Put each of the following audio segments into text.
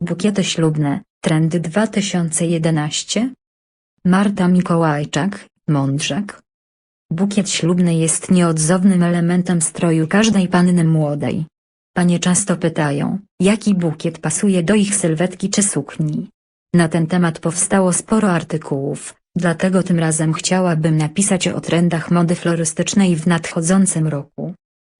Bukiety ślubne, trendy 2011. Marta Mikołajczak, Mądrzak. Bukiet ślubny jest nieodzownym elementem stroju każdej panny młodej. Panie często pytają, jaki bukiet pasuje do ich sylwetki czy sukni. Na ten temat powstało sporo artykułów, dlatego tym razem chciałabym napisać o trendach mody florystycznej w nadchodzącym roku.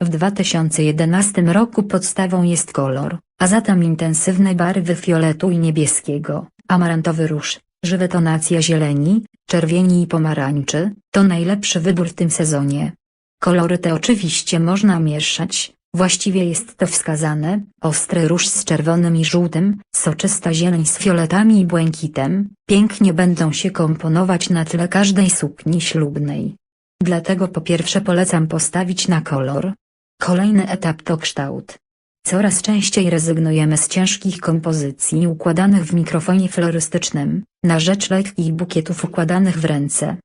W 2011 roku podstawą jest kolor, a zatem intensywne barwy fioletu i niebieskiego, amarantowy róż, żywe tonacje zieleni, czerwieni i pomarańczy, to najlepszy wybór w tym sezonie. Kolory te oczywiście można mieszać, właściwie jest to wskazane, ostry róż z czerwonym i żółtym, soczysta zieleń z fioletami i błękitem, pięknie będą się komponować na tle każdej sukni ślubnej. Dlatego po pierwsze polecam postawić na kolor. Kolejny etap to kształt. Coraz częściej rezygnujemy z ciężkich kompozycji układanych w mikrofonie florystycznym, na rzecz lekkich bukietów układanych w ręce.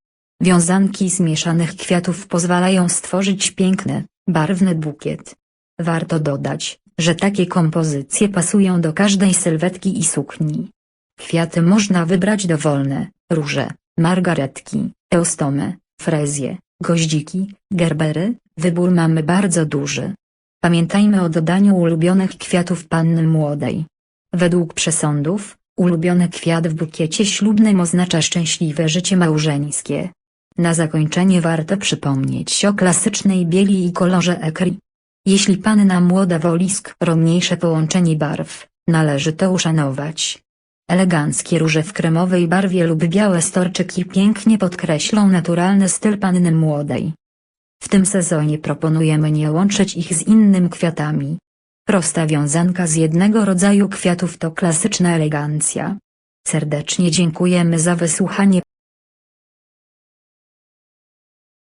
Wiązanki z mieszanych kwiatów pozwalają stworzyć piękny, barwny bukiet. Warto dodać, że takie kompozycje pasują do każdej sylwetki i sukni. Kwiaty można wybrać dowolne, róże, margaretki, eustomy, frezje, goździki, gerbery, wybór mamy bardzo duży. Pamiętajmy o dodaniu ulubionych kwiatów panny młodej. Według przesądów, ulubiony kwiat w bukiecie ślubnym oznacza szczęśliwe życie małżeńskie. Na zakończenie warto przypomnieć o klasycznej bieli i kolorze ekri. Jeśli panna młoda woli skromniejsze połączenie barw, należy to uszanować. Eleganckie róże w kremowej barwie lub białe storczyki pięknie podkreślą naturalny styl panny młodej. W tym sezonie proponujemy nie łączyć ich z innym kwiatami. Prosta wiązanka z jednego rodzaju kwiatów to klasyczna elegancja. Serdecznie dziękujemy za wysłuchanie